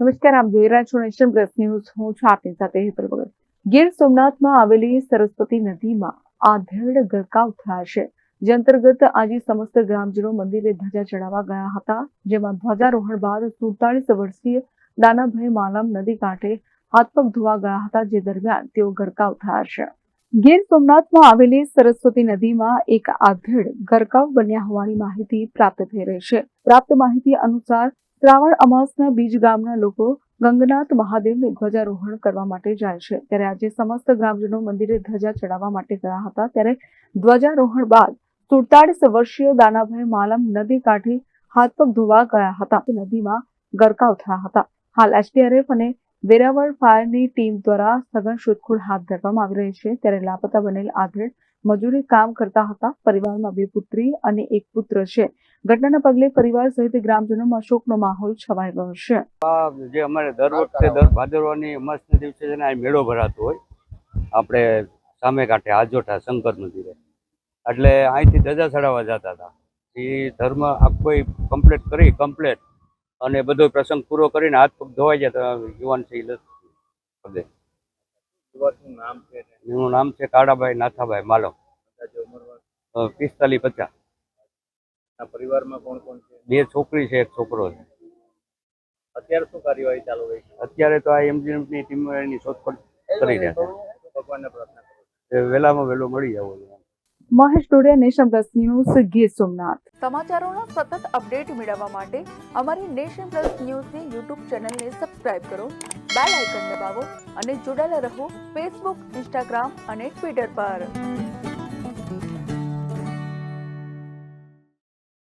નમસ્કાર, આપ જોઈ રહ્યા છો નેશન પ્લસ ન્યૂઝ. હું છું આપની સાથે હેતલ ભગત. ગીર સોમનાથમાં આવેલી સરસ્વતી નદીમાં આધેડ ગરકાવ થયા છે. જે અંતર્ગત આજે સમસ્ત ગ્રામજનો મંદિરે ધજા ચડાવવા ગયા હતા, જેમાં ધ્વજારોહણ બાદ સુડતાલીસ વર્ષીય દાનાભાઈ માલમ નદી કાંઠે હાથ પગ ધોવા ગયા હતા, જે દરમિયાન તેઓ ગરકાવ થયા છે. ગીર સોમનાથમાં આવેલી સરસ્વતી નદીમાં એક આધેડ ગરકાવ બન્યા હોવાની માહિતી પ્રાપ્ત થઈ રહી છે. પ્રાપ્ત માહિતી અનુસાર શ્રાવણ અમાસના બીજ ગામના લોકો ગંગનાથ મહાદેવને ધ્વજારોહણ કરવા માટે જાય છે. ત્યારે આજે સમસ્ત ગ્રામજનો મંદિરે ધ્વજા ચડાવવા માટે ગયા હતા. ત્યારે ધ્વજારોહણ બાદ સુડતાળીસ વર્ષીય દાનાભાઈ માલમ નદી કાંઠે હાથ પગ ધોવા ગયા હતા. નદીમાં ગરકાવ થયા હતા. હાલ એસડીઆરએફ અને વેરાવળ ફાયરની ટીમ દ્વારા સઘન શોધખોળ હાથ ધરવામાં આવી રહી છે. ત્યારે લાપતા બનેલ આધેડ મજૂરી કામ કરતા હતા. પરિવારમાં બે પુત્રી અને એક પુત્ર છે. ઘટનાના પગલે પરિવાર સહિત ગ્રામજનોમાં શોકનો માહોલ છવાઈ ગયો છે. જે અમારે દર વખતે દર ભાદરવાની અમાસના દિવસે છે ને આ મેળો ભરાતો હોય. આપણે સામે કાંઠે આજોઠા શંકર મંદિરે. એટલે અહીંથી ધજા ચડાવવા જતા હતા. એ ધર્મ આખો કમ્પ્લીટ કરી કમ્પ્લીટ અને બધો પ્રસંગ પૂરો કરીને હાથ પગ ધોવાઈ જતા યુવાન છે નામ એનું નામ છે કાળાભાઈ નાથાભાઈ માલમ અંદાજે પિસ્તાલીસ પચાસ. પરિવારમાં કોણ કોણ છે? બે છોકરી છે એક છોકરો છે. અત્યારે શું કાર્યવાહી ચાલુ રહી છે? અત્યારે તો આ એમજીએમની ટીમ એની શોધખોળ કરી રહ્યા છે. ભગવાનને પ્રાર્થના કરો. મળી જવું જોઈએ. Mahesh Dodiya nation plus news Gir Somnath. સમાચારોના સતત અપડેટ મેળવવા માટે અમારી નેશન પ્લસ ન્યૂઝની યુટ્યુબ ચેનલને સબસ્ક્રાઇબ કરો બેલ આઇકન દબાવો અને જોડાયેલા રહો ફેસબુક ઇન્સ્ટાગ્રામ અને ટ્વિટર પર.